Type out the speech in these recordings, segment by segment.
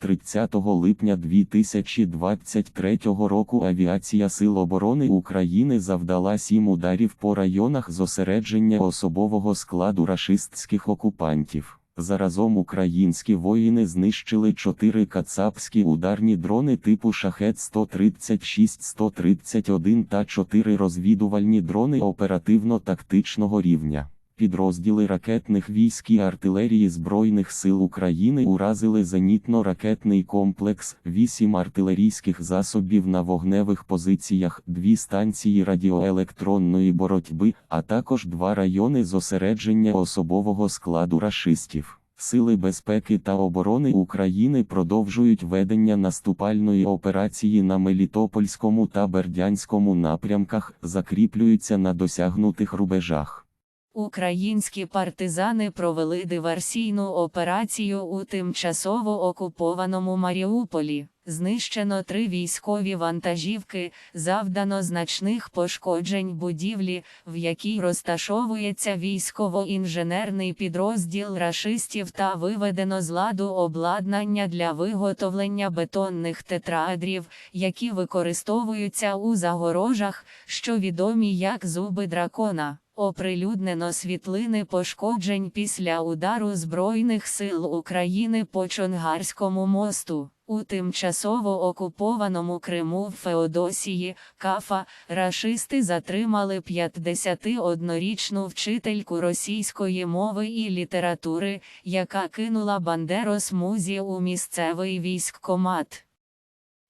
30 липня 2023 року Авіація Сил оборони України завдала сім ударів по районах зосередження особового складу рашистських окупантів. Заразом українські воїни знищили чотири кацапські ударні дрони типу Шахет 136 131 та чотири розвідувальні дрони оперативно-тактичного рівня. Підрозділи ракетних військ і артилерії Збройних сил України уразили зенітно-ракетний комплекс, 8 артилерійських засобів на вогневих позиціях, дві станції радіоелектронної боротьби, а також два райони зосередження особового складу рашистів. Сили безпеки та оборони України продовжують ведення наступальної операції на Мелітопольському та Бердянському напрямках, закріплюються на досягнутих рубежах. Українські партизани провели диверсійну операцію у тимчасово окупованому Маріуполі. Знищено три військові вантажівки, завдано значних пошкоджень будівлі, в якій розташовується військово-інженерний підрозділ рашистів та виведено з ладу обладнання для виготовлення бетонних тетраедрів, які використовуються у загорожах, що відомі як зуби дракона. Оприлюднено світлини пошкоджень після удару Збройних сил України по Чонгарському мосту. У тимчасово окупованому Криму в Феодосії, Кафа, рашисти затримали 51-річну вчительку російської мови і літератури, яка кинула Бандерос Музі у місцевий військкомат.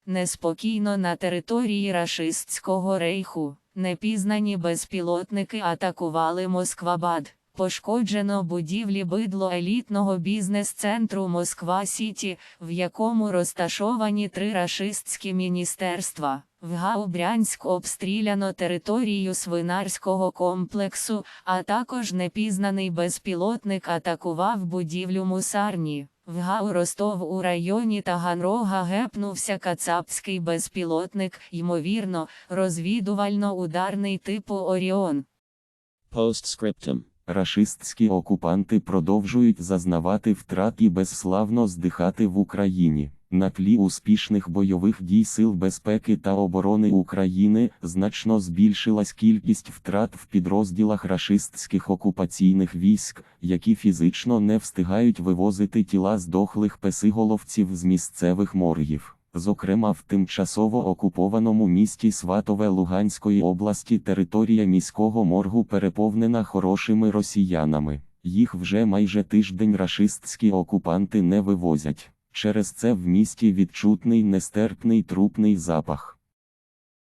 Неспокійно на території рашистського рейху. Непізнані безпілотники атакували Москвабад. Пошкоджено будівлі бидло елітного бізнес-центру Москва Сіті, в якому розташовані три рашистські міністерства. В Гаубрянськ обстріляно територію свинарського комплексу, а також непізнаний безпілотник атакував будівлю мусарні. В Гау Ростов у районі Таганрога гепнувся кацапський безпілотник, ймовірно, розвідувально-ударний типу Оріон. Постскриптум. Рашистські окупанти продовжують зазнавати втрат і безславно здихати в Україні. На тлі успішних бойових дій Сил безпеки та оборони України значно збільшилась кількість втрат в підрозділах рашистських окупаційних військ, які фізично не встигають вивозити тіла здохлих песиголовців з місцевих моргів. Зокрема, в тимчасово окупованому місті Сватове Луганської області територія міського моргу переповнена хорошими росіянами. Їх вже майже тиждень рашистські окупанти не вивозять. Через це в місті відчутний нестерпний трупний запах.